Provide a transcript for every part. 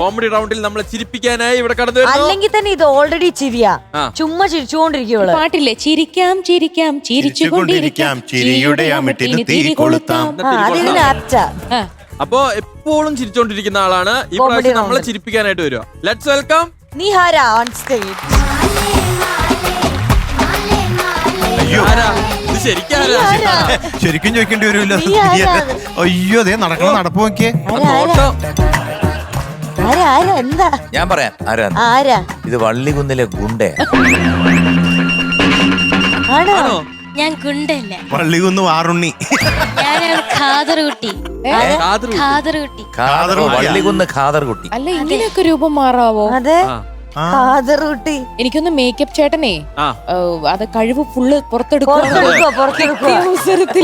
Comedy റൗണ്ടിൽ നമ്മളെ ചിരിപ്പിക്കാനായി ഇവിടെ കടന്നു വരുന്നു. അല്ലെങ്കിൽ തന്നെ ഇത് ഓൾറെഡി ചിരിയാ. ആ. ചുമ്മാ ചിരിച്ചുകൊണ്ടിരിക്കുവൾ. പാട്ടില്ലേ? ചിരിക്കാം ചിരിക്കാം ചിരിച്ചുകൊണ്ടിരിക്കാം ചിരിയുടെ അമിട്ടിന് തീ കൊളുത്താം. ആ അത് ഇതിന് ആപ്റ്റാ ആ, അപ്പോ എപ്പോഴും ചിരിച്ചോണ്ടിരിക്കുന്ന ആളാണ്. ഈ Comedy പ്രാവശ്യം നമ്മളെ round. ചിരിപ്പിക്കാനായിട്ട് വരിക let's welcome Nihara on stage അയ്യോ. ആരാ? ഇത് ശരിക്കാരാ ശരിക്കും ചോദിക്കേണ്ടി വരുമല്ലോ നീ ആരാ? അയ്യോ അതെ നടക്കണം നടപ്പ് നോക്കിയേ. ആരാ? എന്താ? ഞാൻ പറയാം. ആരാ? ആരാ? ഇത് വള്ളികുന്നിലെ ഗുണ്ടയാ. ആണോ? ഞാൻ ഗുണ്ടല്ല പള്ളികുന്ന് വാറുണ്ണി. ഞാനാണ് കാതറു. ഖാദർകുട്ടി ഖാദർ കുട്ടിയാ. വള്ളികുന്ന് ഖാദർ കുട്ടി അല്ല ഇങ്ങനെയൊക്കെ രൂപം മാറാവോ? അതെ. എനിക്കൊന്ന് മേക്കപ്പ് ചേട്ടനെ ആ. അത് കഴിവ് ഫുള്ള് പുറത്തെടുക്കുക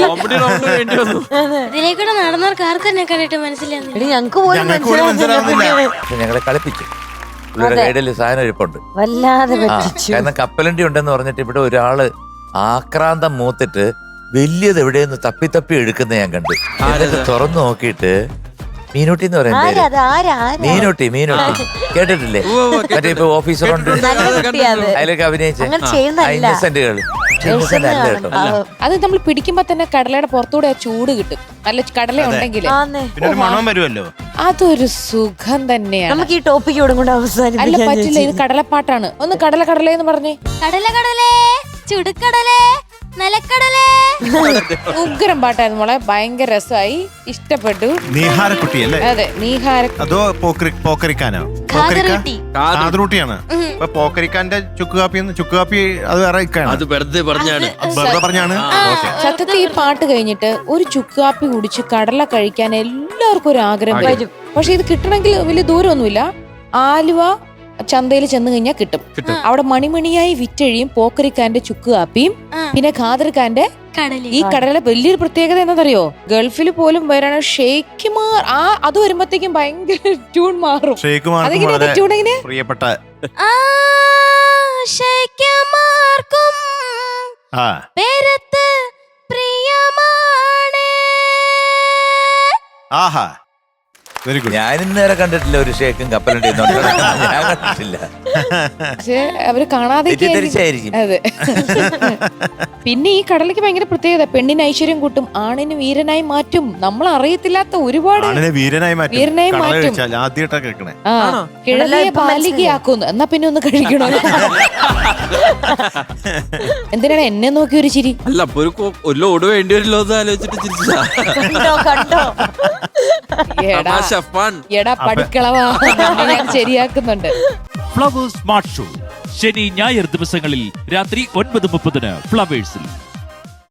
കോമഡി റൗണ്ട് വേണ്ടി വന്നു. ഇതിലേക്കൂടെ നടന്നവർക്ക് ആർക്കും എന്നെ കണ്ടിട്ട് മനസ്സിലാകുന്നില്ല എടി ഞങ്ങക്ക് പോലും ഞങ്ങൾക്ക് പോലും മനസ്സിലാവുന്നില്ല. മനസ്സിലാവുന്നില്ല. പക്ഷെ ഞങ്ങളെ കളിപ്പിച്ചു പുള്ളിയുടെ കൈഡിൽ സാധനം ഇരിപ്പുണ്ട്. വല്ലാതെ ആ പറ്റിച്ചു. കാരണം കപ്പലണ്ടി ഉണ്ടെന്ന് പറഞ്ഞിട്ട് ഇവിടെ ഒരാൾ ആക്രാന്തം മൂത്തിട്ട് വലിയത് എവിടെയെന്ന് തപ്പി തപ്പി എടുക്കുന്ന ഞാൻ കണ്ടു. എന്നിട്ട് തുറന്നു നോക്കിയിട്ട് മീനൂട്ടി എന്ന് പറയുന്നത് ആരാ ആരാ? മീനൂട്ടി മീനൂട്ടി. കേട്ടിട്ടില്ലേ? മറ്റേ ഇപ്പൊ ഓഫീസറുണ്ട് നല്ല കുട്ടിയാ അതിലൊക്കെ അഭിനയിച്ച. അങ്ങനെ ചെയ്യുന്നതല്ല. ഇന്നസെന്റുകൾ ഇന്നസെന്റ് അല്ല കേട്ടോ. അത് നമ്മൾ പിടിക്കുമ്പോ തന്നെ കടലയുടെ പുറത്തൂടെ ആ ചൂട് കിട്ടും. നല്ല കടല ഉണ്ടെങ്കിൽ ആന്നേ. പിന്നെ ഒരു മണം വരുമല്ലോ. അതൊരു സുഖം തന്നെയാണ്. നമുക്ക് ഈ ടോപ്പിക്ക് ഇവിടെ കൊണ്ട് അല്ല അവസാനിപ്പിക്കാൻ പറ്റില്ല. ഇത് കടലപ്പാട്ടാണ്. ഒന്ന് കടല കടല എന്ന് പറഞ്ഞേ. കടല കടലേ ചുടുക്കടലേ. നിലക്കടലേ? ഉഗ്രം പാട്ടായിരുന്നു മോളെ. ഭയങ്കര രസമായി. ഇഷ്ടപ്പെട്ടു. നീഹാരക്കുട്ടി അല്ലേ അതെ നീഹാര അതോ പോക്കറി പോക്കരിക്കാനോ. കാതറൂട്ടിയാണ് പോക്കരിക്കാന്റെ ചുക്ക് കാപ്പി ചുക്ക് കാപ്പി അത് വേറെ ഇക്കാണ്. അത് വെറുതെ പറഞ്ഞാണ്. വെറുതെ പറഞ്ഞാണ്? ഓക്കെ. സത്യത്തിൽ ഈ പാട്ട് കഴിഞ്ഞിട്ട് ഒരു ചുക്ക് കാപ്പി കുടിച്ച് കടല കഴിക്കാൻ എല്ലാവർക്കും ഒരു ആഗ്രഹം വരും പക്ഷെ ഇത് കിട്ടണമെങ്കിൽ വലിയ ദൂരമൊന്നുമില്ല. ആലുവ ചന്തയിൽ ചെന്ന് കഴിഞ്ഞാൽ കിട്ടും. അവിടെ മണിമണിയായി വിറ്റഴിയും പോക്കരിക്കാന്റെ ചുക്ക് കാപ്പിയും. പിന്നെ ഖാദർഖാന്റെ കടലി ഈ കടലിലെ വലിയൊരു പ്രത്യേകത എന്നതറിയോ ഗൾഫിൽ പോലും വരണ ഷെയ്ക്കുമാർ ആ അത് വരുമ്പത്തേക്കും ഭയങ്കര ട്യൂൺ മാറും. ട്യൂൺ എങ്ങനെ പ്രിയപ്പെട്ട ആഹാ. വെരി ഗുഡ് ഞാൻ ഇന്നേരെ കണ്ടിട്ടില്ല ഒരു ഷേക്കും കപ്പലണ്ടി ഒന്നും ഞാൻ കണ്ടിട്ടില്ല. പക്ഷേ അവർ കാണാതെ തെറ്റിദ്ധരിച്ചായിരിക്കും. അതെ. പിന്നെ ഈ കടലയ്ക്ക് ഭയങ്കര പ്രത്യേകത. പെണ്ണിന് ഐശ്വര്യം കൂട്ടും ആണിന് വീരനായി മാറ്റും. നമ്മൾ അറിയത്തില്ലാത്ത ഒരുപാട് ആണിനെ വീരനായി മാറ്റും. വീരനായി കടല മാറ്റും. കഴിച്ചാൽ ആദ്യമായിട്ടാ കേൾക്കണേ. ആ ആണോ? കിഴവിയെ ബാലികയാക്കുന്നു എന്നാ പിന്നെ ഒന്ന് കഴിക്കണോ? എന്തിനാണ് എന്നെ നോക്കി ഒരു ചിരി? അല്ല അപ്പൊ ഒരു കോ- ഒരു ലോഡ് വേണ്ടി വരില്ലോ എന്ന് ആലോചിച്ചിട്ട് ചിരിച്ചാ കണ്ടോ കണ്ടോ? എടാ തമാശ ഫൺ എടാ പഠിക്കളവാ നിന്നെ ഞാൻ ശരിയാക്കുന്നുണ്ട്. Flowers smart show. ശനി ഞായർ ദിവസങ്ങളിൽ രാത്രി ഒൻപത് മുപ്പതിന് ഫ്ലവേഴ്സിൽ.